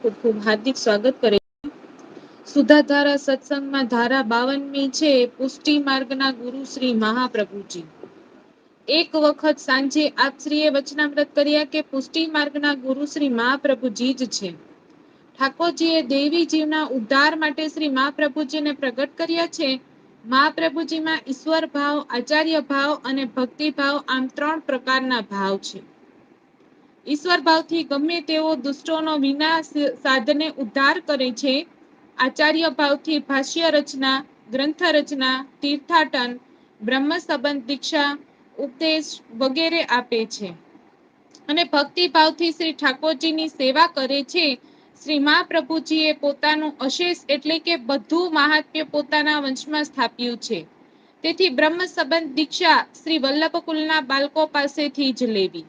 ખૂબ ખૂબ હાર્દિક સ્વાગત કરે સુધાધારા સત્સંગમાં ધારા બાવનમી છે પુષ્ટિ માર્ગના ગુરુ શ્રી મહાપ્રભુજી એક વખત સાંજે આપશ્રી એ વચનામ્રત કર્યા કે પુષ્ટિ માર્ગના ગુરુ શ્રી મહાપ્રભુજી જ છે. ઠાકોરજીએ દેવી જીવના ઉદ્ધાર માટે શ્રી મહાપ્રભુજીને પ્રગટ કર્યા છે. મહાપ્રભુજીમાં ઈશ્વર ભાવ, આચાર્ય ભાવ અને ભક્તિ ભાવ આમ ત્રણ પ્રકારના ભાવ છે. ઈશ્વર ભાવથી ગમે તેવો દુષ્ટોનો વિનાશ સાધને ઉદ્ધાર કરે છે. આચાર્ય ભાવથી ભાષ્ય રચના, ગ્રંથ રચના, તીર્થાટન બ્રહ્મ સંબંધ દીક્ષા, ઉપદેશ વગેરે આપે છે. અને ભક્તિ ભાવથી શ્રી ઠાકોરજીની સેવા કરે છે. શ્રી મહાપ્રભુજી એ પોતાનું અશેષ એટલે કે બધું મહાત્મ્ય પોતાના વંશમાં સ્થાપ્યું છે. તેથી બ્રહ્મ સંબંધ દીક્ષા શ્રી વલ્લભ કુલના બાળકો પાસેથી જ લેવી.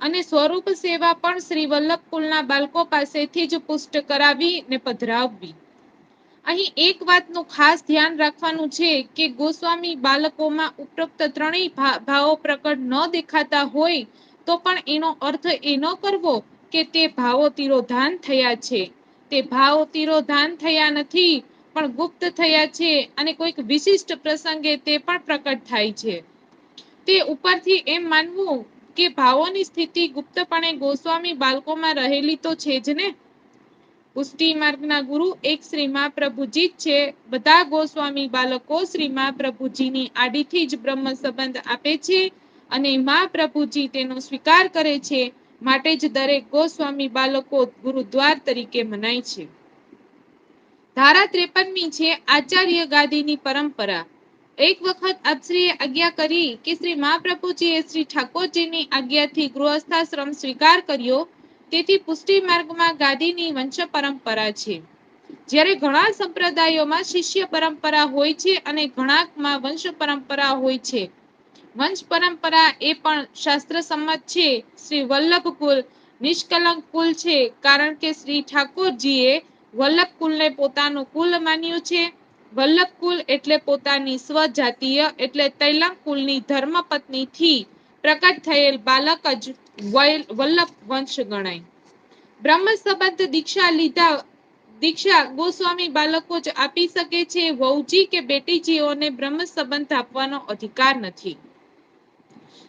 અને સ્વરૂપ સેવા પણ શ્રી વલ્લભ કુલના બાળકો પાસેથી જ પુષ્ટ કરાવી ને પધરાવવી. અહીં એક વાતનું ખાસ ધ્યાન રાખવાનું છે કે ગોસ્વામી બાળકોમાં ઉપરોક્ત ત્રણેય ભાવો પ્રકટ ન દેખાતા હોય તો પણ એનો અર્થ એ ન કરવો કે તે ભાવો તિરોધાન થયા છે. તે ભાવ તિરોધાન થયા નથી. પણ ગુપ્ત થયા છે અને કોઈક વિશિષ્ટ પ્રસંગે તે પણ પ્રકટ થાય છે. તે ઉપરથી એમ માનવું કે ભાવોની સ્થિતિ ગુપ્તપણે ગોસ્વામી બાળકોમાં રહેલી તો છે જ ને પુષ્ટિ માર્ગના ગુરુ એક શ્રી મહાપ્રભુજી જ છે બધા ગોસ્વામી બાળકો શ્રી મહાપ્રભુજીની આડીથી જ બ્રહ્મ સંબંધ આપે છે અને પ્રભુજી તેનો સ્વીકાર કરે છે. માટે જ દરેક ગોસ્વામી બાળકો ગુરુદ્વાર તરીકે મનાય છે. ધારા ત્રેપનમી છે આચાર્ય ગાદી ની પરંપરા એક વખત અત્રી એ આજ્ઞા કરી કે શ્રી મહાપ્રભુજીએ શ્રી ઠાકોરજીની આજ્ઞાથી ગૃહસ્થાશ્રમ સ્વીકાર કર્યો તેથી પુષ્ટિ માર્ગમાં ગાદીની વંશ પરંપરા છે. જ્યારે ઘણા સંપ્રદાયોમાં શિષ્ય પરંપરા હોય છે અને ઘણામાં વંશ પરંપરા હોય છે વંશ પરંપરા એ પણ શાસ્ત્ર સંમત છે શ્રી વલ્લભ કુલ નિષ્કલંક કુલ છે કારણ કે શ્રી ઠાકોરજીએ વલ્લભ કુલને પોતાનું કુલ માન્યું છે. વલ્લભ કુલ એટલે પોતાની સ્વજાતીય એટલે તૈલંગ કુલની ધર્મ પત્ની થી પ્રકટ થયેલ બાલક જ વલ્લભ વંશ ગણાય બ્રહ્મ સંબંધ દીક્ષા લીધા, દીક્ષા ગોસ્વામી બાળકો જ આપી શકે છે, વહુજી કે બેટીજીઓને બ્રહ્મ સંબંધ આપવાનો અધિકાર નથી.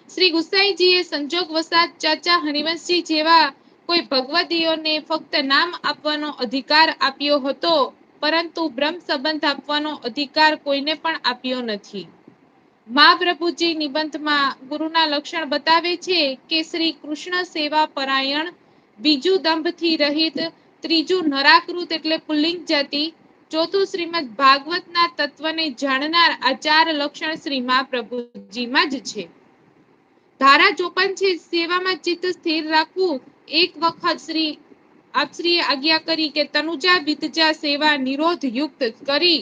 શ્રી ગુસાઈજીએ સંજોગ વસાત ચાચા હરિવંશજી જેવા કોઈ ભગવદીઓને ફક્ત નામ આપવાનો અધિકાર આપ્યો હતો. પરંતુ બ્રહ્મ સંબંધ આપવાનો અધિકાર કોઈને પણ આપ્યો નથી. મહાપ્રભુજી નિબંધમાં ગુરુના લક્ષણ બતાવે છે કે શ્રી કૃષ્ણ સેવા પરાયણ બીજું દંભથી રહિત ત્રીજું નરાકૃત એટલે પુલ્લિંગ જાતિ, ચોથું શ્રીમદ ભાગવતના તત્વને જાણનાર આ ચાર લક્ષણ શ્રી માં જ છે. ધારા ચોપન છે, સેવામાં ચિત્ત સ્થિર રાખવું એક વખત શ્રી આપશ્રી આજ્ઞા કરી કે તનુજા વિદજા સેવા નિરોધ યુક્ત કરી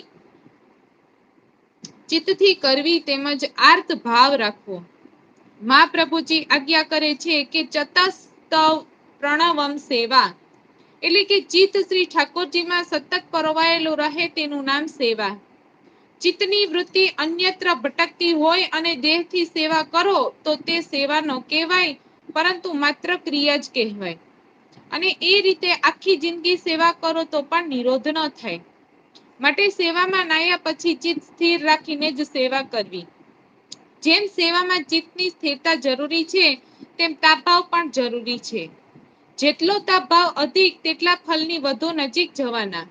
ચિત્તથી કરવી તેમજ આર્ત ભાવ રાખવો. મહાપ્રભુજી આજ્ઞા કરે છે કે ચતસ્તવ પ્રણવમ સેવા. એટલે કે ચિત્ત શ્રી ઠાકોરજી માં સતત પરોવાયેલું રહે તેનું નામ સેવા. ચિત્તની વૃત્તિ અન્યત્ર ભટકતી હોય અને દેહથી સેવા કરો તો તે સેવા ન કહેવાય, પરંતુ માત્ર ક્રિયા જ કહેવાય. અને એ રીતે આખી જિંદગી સેવા કરો તો પણ નિરોધ ન થાય. માટે સેવામાં નાયા પછી ચિત્ત સ્થિર રાખીને જ સેવા કરવી. જેમ સેવામાં ચિત્તની સ્થિરતા જરૂરી છે, તેમ તાપાવ પણ જરૂરી છે. જેટલો તાપ ભાવ અધિક, તેટલા ફલની વધુ નજીક જવાના.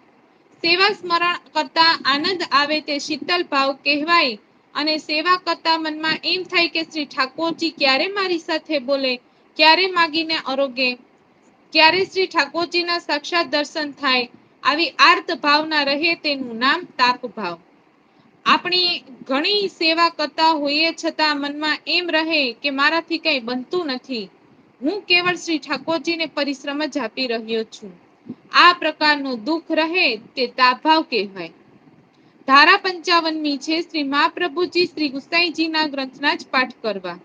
સેવા સ્મરણ કરતા આનંદ આવે તે શીતલ ભાવ કહેવાય અને સેવા કરતા મનમાં એમ થાય કે શ્રી ઠાકોરજી ક્યારે મારી સાથે બોલે, ક્યારે માગીને આરોગે ક્યારે શ્રી ઠાકોરજીના સાક્ષાત દર્શન થાય, આવી આર્ત ભાવના રહે તેનું નામ તાપ ભાવ આપણી ઘણી સેવા કરતા હોઈએ છતાં મનમાં એમ રહે કે મારાથી કઈ બનતું નથી. હું કેવળ શ્રી ઠાકોરજીને પરિશ્રમ જ આપી રહ્યો છું. આ પ્રકારનું દુઃખ રહે તે તાભાવ કહેવાય. ધારા પંચાવનમી છે શ્રી મહાપ્રભુજી શ્રી ગુસાઈજીના ગ્રંથના જ પાઠ કરવા.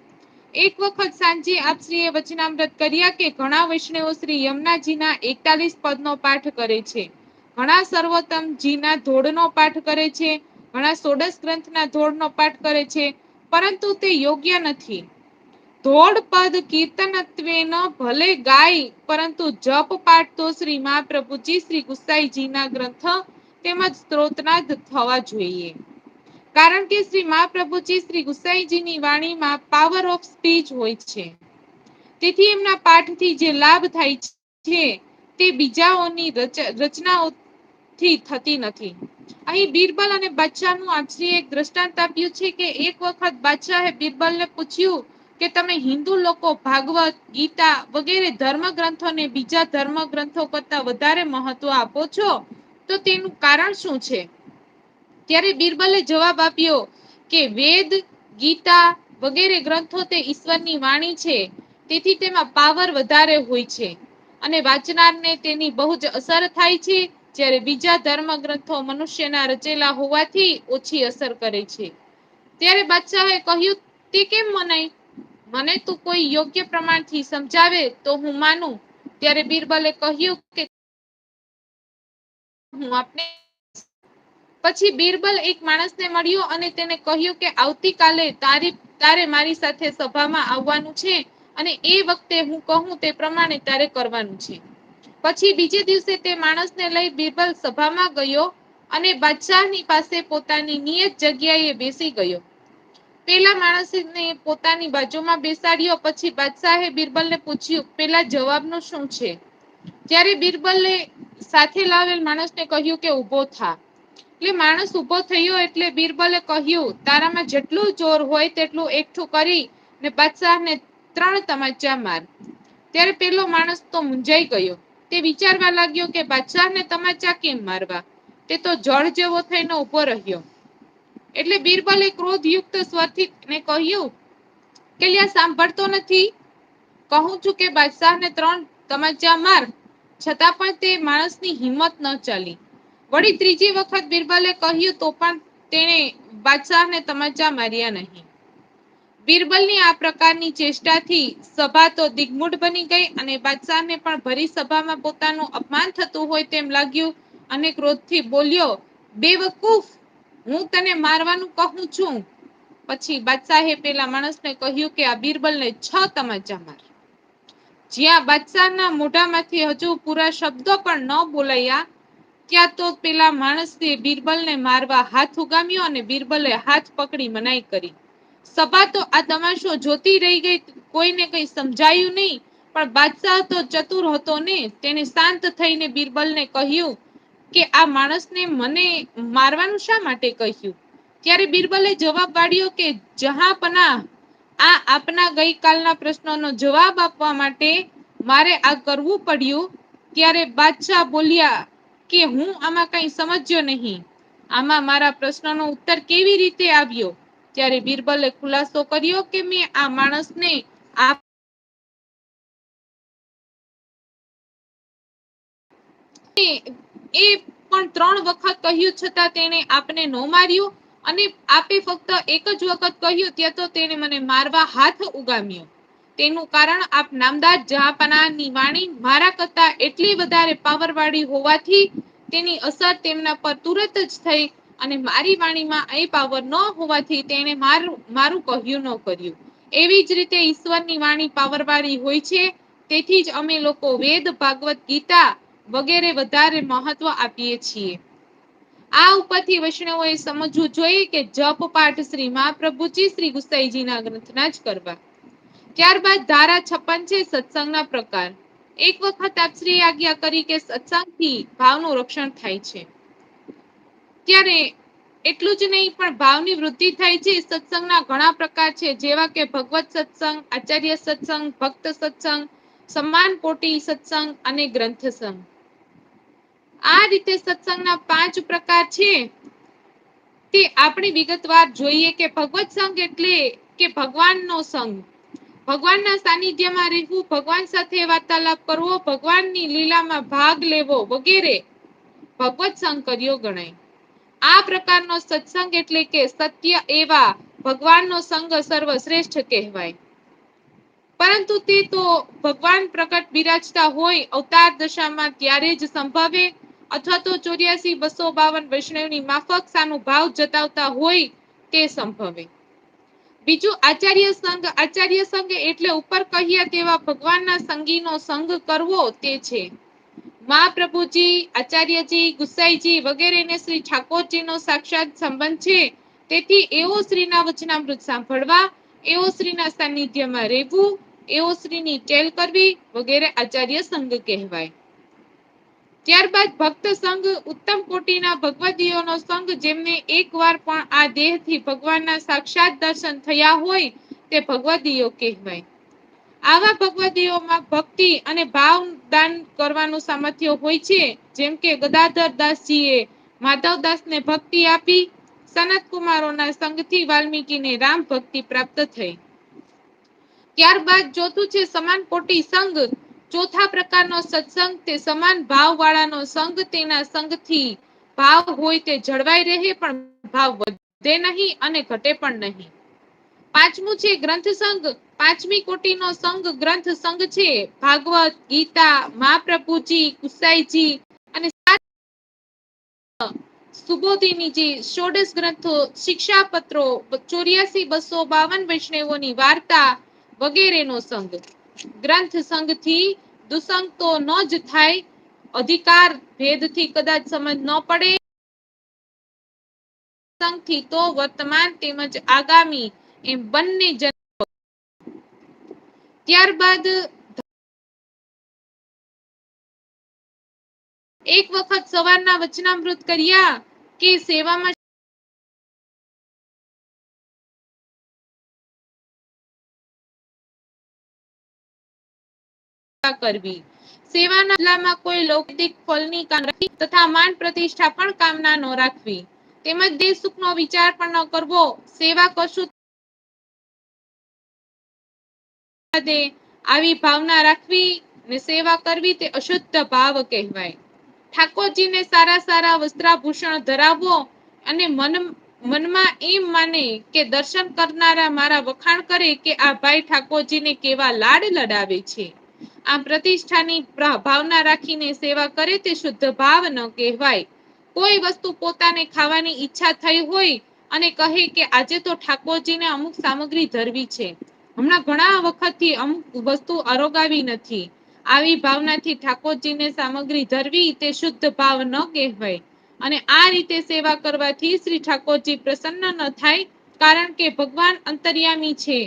એક વખત સાંજે આપ શ્રીએ વચનામૃત કર્યા કે ઘણા વૈષ્ણવો શ્રી યમુનાજીના એકતાલીસ પદનો પાઠ કરે છે. ઘણા સર્વોત્તમ જીના ધોળનો પાઠ કરે છે. ઘણા સોડસ ગ્રંથના ધોળનો પાઠ કરે છે. પરંતુ તે યોગ્ય નથી. ધોળ પદ કીર્તનત્વેન ભલે ગાય, પરંતુ જપ પાઠ તો શ્રી મહાપ્રભુજી શ્રી ગુસાઈજીના ગ્રંથ તેમજ સ્ત્રોતના થવા જોઈએ. કારણ કે શ્રી મહાપ્રભુજી શ્રી ગુસાઈજીની વાણીમાં પાવર ઓફ સ્પીચ હોય છે. તેથી એમના પાઠથી જે લાભ થાય છે, તે બીજાઓની રચનાઓથી થતી નથી. અહીં બિરબલ અને બાદશાહનું આશ્રી એક દ્રષ્ટાંત આપ્યું છે કે એક વખત બાદશાહે બિરબલને પૂછ્યું કે તમે હિન્દુ લોકો ભાગવત, ગીતા વગેરે ધર્મ ગ્રંથોને બીજા ધર્મ ગ્રંથો કરતા વધારે મહત્વ આપો છો, તો તેનું કારણ શું છે? ત્યારે બિરબલે જવાબ આપ્યો કે વેદ, ગીતા વગેરે ગ્રંથો તે ઈશ્વરની વાણી છે. તેથી તેમાં પાવર વધારે હોય છે. અને વાંચનારને તેની બહુ જ અસર થાય છે, જ્યારે બીજા ધર્મ ગ્રંથો મનુષ્યના રચેલા હોવાથી ઓછી અસર કરે છે. ત્યારે બાદશાહે કહ્યું, તે કેમ મનાય? મને તું કોઈ યોગ્ય પ્રમાણથી સમજાવે તો હું માનું. ત્યારે બિરબલે કહ્યું કે, હું આપને પછી બિરબલ એક માણસને મળ્યો અને તેને કહ્યું કે આવતીકાલે તારી, તારે મારી સાથે સભામાં આવવાનું છે અને એ વખતે હું કહું તે પ્રમાણે તારે કરવાનું છે. પછી બીજે દિવસે તે માણસને લઈ બિરબલ સભામાં ગયો અને બાદશાહની પાસે પોતાની નિયત જગ્યાએ બેસી ગયો. પેલા માણસને પોતાની બાજુમાં બેસાડ્યો, પછી બાદશાહે બિરબલને પૂછ્યું, પેલા જવાબનું શું છે? ત્યારે બિરબલે સાથે લાવેલ માણસને કહ્યું કે ઊભો થા. એટલે માણસ ઊભો થયો એટલે બીરબલે કહ્યું, તારામાં જેટલું જોર હોય તેટલું એકઠું કરી ને બાદશાહને ત્રણ તમાચા માર. ત્યારે પેલો માણસ તો મુંજાઈ ગયો. તે વિચારવા લાગ્યો કે બાદશાહને તમાચા કેમ મારવા? તે તો જળ જેવો થઈને ઊભો રહ્યો. એટલે બીરબલે ક્રોધયુક્ત સ્વરથી ને કહ્યું કે લ્યા સાંભળતો નથી. કહું છું કે બાદશાહને ત્રણ તમાચા માર. છતાં પણ તે માણસની હિંમત ન ચાલી. વળી ત્રીજી વખત બિરબલે કહ્યું, તો પણ તેણે બાદશાહને તમાચા માર્યા નહીં. બિરબલની આ પ્રકારની ચેષ્ટાથી સભા તો દિગ્મૂઢ બની ગઈ અને બાદશાહને પણ ભરી સભામાં પોતાનું અપમાન થતું હોય તેમ લાગ્યું અને ક્રોધથી બોલ્યો, બેવકૂફ, હું તને મારવાનું કહું છું. પછી બાદશાહે પેલા માણસને કહ્યું કે, આ બિરબલને છ તમાચા માર. જ્યાં બાદશાહના મોઢામાંથી હજુ પૂરા શબ્દો પણ ન બોલાયા ત્યાં તો પેલા માણસે બિરબલને મારવા હાથ ઉગામ્યો અને બિરબલે હાથ પકડી મનાઈ કરી. સભા તો આ તમાશો જોતી રહી ગઈ, કોઈને કઈ સમજાયું નહીં, પણ બાદશાહ તો ચતુર હતો ને તેને શાંત થઈને બિરબલને કહ્યું કે આ માણસને મને મારવાનું શા માટે કહ્યું? ત્યારે બિરબલે જવાબ વાળ્યો કે જહાપના આ આપના ગઈકાલના પ્રશ્નોનો જવાબ આપવા માટે મારે આ કરવું પડ્યું, ત્યારે બાદશાહ બોલ્યા કે હું આમાં કઈ સમજ્યો નહીં. આમાં મારા પ્રશ્નનો ઉત્તર કેવી રીતે આવ્યો? ત્યારે બિરબલે ખુલાસો કર્યો કે મેં આ માણસને આ એ પણ ત્રણ વખત કહ્યું છતાં તેણે આપને નો માર્યું અને આપે ફક્ત એક જ વખત કહ્યું, ત્યાં તો તેણે મને મારવા હાથ ઉગામ્યો. તેનું કારણ આપ નામદાર જહાપનાની વાણી મારા કરતા એટલી વધારે પાવરવાળી હોવાથી તેની અસર તેમના પર તુરત જ થઈ અને મારી વાણીમાં એ પાવર ન હોવાથી તેણે મારું મારું કહ્યું ન કર્યું. એવી જ રીતે ઈશ્વરની વાણી પાવરવાળી હોય છે, તેથી જ અમે લોકો વેદ, ભાગવત, ગીતા વગેરે વધારે મહત્વ આપીએ છીએ. આ ઉપરથી વૈષ્ણવોએ સમજવું જોઈએ કે જપ પાઠ શ્રી મહાપ્રભુજી શ્રી ગુસાઈજીના ગ્રંથના જ કરવા. ત્યારબાદ ધારા છપ્પન છે સત્સંગના પ્રકાર. એક વખત આપશ્રી આજ્ઞા કરી કે સત્સંગથી ભાવનું રક્ષણ થાય છે. ત્યારે એટલું જ નહીં, પણ ભાવની વૃદ્ધિ થાય છે. સત્સંગના ઘણા પ્રકાર છે, જેવા કે ભગવત સત્સંગ, આચાર્ય સત્સંગ, ભક્ત સત્સંગ, સમાન કોટી સત્સંગ અને ગ્રંથ સંઘ. આ રીતે સત્સંગના પાંચ પ્રકાર છે. તે આપણે વિગતવાર જોઈએ કે ભગવત સંઘ એટલે કે ભગવાનનો સંઘ. ભગવાનના સાનિધ્યમાં રહેવું, ભગવાન સાથે વાર્તાલાપ કરવો, ભગવાનની લીલામાં ભાગ લેવો વગેરે ભગવત સંકર્યો ગણાય. આ પ્રકારનો સત્સંગ એટલે કે સત્ય એવા ભગવાનનો સંગ સર્વશ્રેષ્ઠ કહેવાય. પરંતુ તે તો ભગવાન પ્રકટ બિરાજતા હોય અવતાર દશામાં ત્યારે જ સંભવે, અથવા તો ચોર્યાસી બસો બાવન વૈષ્ણવની માફક સાનું ભાવ જતાવતા હોય તે સંભવે. બીજું આચાર્ય સંઘ આચાર્ય સંઘ એટલે ઉપર કહ્યા તેવા ભગવાનના સંગીનો સંગ કરવો તે છે. મહાપ્રભુજી, આચાર્યજી, ગુસાઈજી વગેરેને શ્રી ઠાકોરજીનો સાક્ષાત સંબંધ છે. તેથી એવો શ્રીના વચનામૃત સાંભળવા એવો શ્રીના સાનિધ્યમાં રહેવું એવો શ્રીની ટેલ કરવી વગેરે આચાર્ય સંઘ કહેવાય. ત્યારબાદ ભક્ત સંઘ ઉત્તમ કોટીના ભગવદીઓનો સંઘ જેમને એકવાર પણ આ દેહથી ભગવાનના સાક્ષાત દર્શન થયા હોય તે ભગવદીઓ કહેવાય. આવા ભગવદીઓમાં ભક્તિ અને ભાવ દાન કરવાનું સામર્થ્ય હોય છે. જેમ કે ગદાધર દાસજીએ માધવદાસને ભક્તિ આપી સનત કુમારોના સંઘથી વાલ્મીકીને રામ ભક્તિ પ્રાપ્ત થઈ. ત્યારબાદ ચોથું છે સમાન કોટી સંઘ. ચોથા પ્રકારનો સત્સંગ તે સમાન ભાવ વાળાનો સંઘ તેના સંઘથી ભાવ હોય તે જળવાઈ રહે, પણ ભાવ વધે નહીં અને ઘટે પણ નહીં. પાંચમું છે ગ્રંથ સંઘ પાંચમી કોટીનો સંઘ ગ્રંથ સંઘ છે. ભાગવત, ગીતા, મહાપ્રભુજી કુસાઈજી અને સુબોધિનીજી ષોડશ ગ્રંથો, શિક્ષાપત્રો, ચોર્યાસી બસો બાવન વૈષ્ણવોની વાર્તા વગેરેનો સંઘ ગ્રંથ સંઘથી દુસંગ તો ન જ થાય અધિકાર ભેદથી કદાચ સમજ ન પડે સંઘથી તો વર્તમાન તેમજ આગામી એમ બંને જન ત્યારબાદ એક વખત સવારના વચનામૃત કર્યા કે સેવામાં કરવી. સેવાના બદલામાં કોઈ લૌકિક ફળની કામના તથા માન પ્રતિષ્ઠા પણ કામના ન રાખવી. તેમજ દેશ સુખનો વિચાર પણ ન કરવો. સેવા કરશું આવી ભાવના રાખવી ને સેવા કરવી તે અશુદ્ધ ભાવ કહેવાય. ઠાકોરજીને સારા સારા વસ્ત્રાભૂષણ ધરાવવો અને મન મનમાં એમ માને કે દર્શન કરનારા મારા વખાણ કરે કે આ ભાઈ ઠાકોરજીને કેવા લાડ લડાવે છે. આમ પ્રતિષ્ઠાની ભાવના રાખીને સેવા કરે તે શુદ્ધ ભાવ ન કહેવાય. કોઈ વસ્તુ પોતાને ખાવાની ઈચ્છા થઈ હોય અને કહે કે આજે તો ઠાકોરજીને અમુક સામગ્રી ધરવી છે. હમણાં ઘણા વખતથી અમુક વસ્તુ અરોગાવી નથી. આવી ભાવનાથી ઠાકોરજીને સામગ્રી ધરવી તે શુદ્ધ ભાવ ન કહેવાય. અને આ રીતે સેવા કરવાથી શ્રી ઠાકોરજી પ્રસન્ન ન થાય કારણ કે ભગવાન અંતર્યામી છે.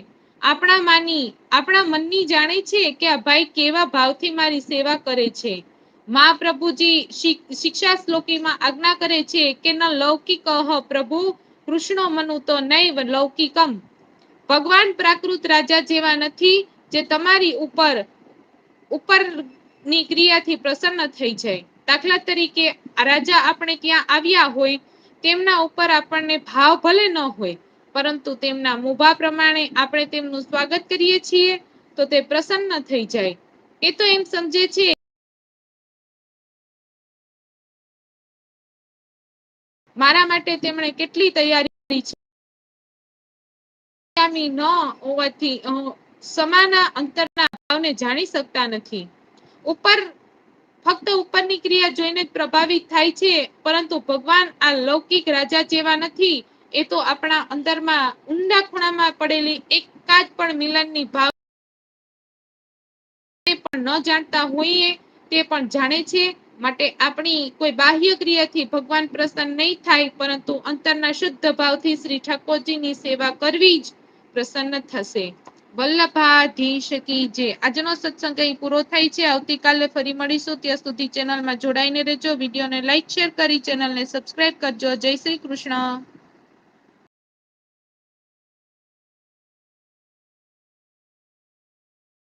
આપણા માની આપણા મનની જાણે છે કે આ ભાઈ કેવા ભાવથી મારી સેવા કરે છે. મહાપ્રભુજી શિક્ષા શ્લોકીમાં આજ્ઞા કરે છે કે ન લૌકિક પ્રભુ, કૃષ્ણો મનુ તો નૈવ લૌકિકમ. ભગવાન પ્રાકૃત રાજા જેવા નથી જે તમારી ઉપર, ઉપરની ક્રિયાથી પ્રસન્ન થઈ જાય. દાખલા તરીકે રાજા આપણે ક્યાં આવ્યા હોય તેમના ઉપર આપણને ભાવ ભલે ન હોય પરંતુ તેમના મુભા પ્રમાણે આપણે તેમનું સ્વાગત કરીએ છીએ, તો તે પ્રસન્ન થઈ જાય. એ તો એમ સમજે છે. મારા માટે તેમણે કેટલી તૈયારી છે. ન હોવાથી સમાના અંતરના ભાવને જાણી શકતા નથી. ઉપર, ફક્ત ઉપરની ક્રિયા જોઈને જ પ્રભાવિત થાય છે, પરંતુ ભગવાન આ લૌકિક રાજા જેવા નથી. એ તો આપણા અંદરમાં ઊંડા ખૂણામાં પડેલી એકાદ પણ મિલનની ભાવ પણ ન જાણતા હોઈએ, તે પણ જાણે છે. માટે આપણી કોઈ બાહ્ય ક્રિયાથી ભગવાન પ્રસન્ન નહીં થાય, પરંતુ અંતરના શુદ્ધ ભાવથી શ્રી ઠાકોરજીની સેવા કરવી જ પ્રસન્ન થશે. વલ્લભાધીશ કી જે આજનો સત્સંગ અહીં પૂરો થાય છે. આવતીકાલે ફરી મળીશું. ત્યાં સુધી ચેનલમાં જોડાઈને રહેજો. વિડીયોને લાઈક, શેર કરી ચેનલને સબસ્ક્રાઇબ કરજો. જય શ્રી કૃષ્ણ.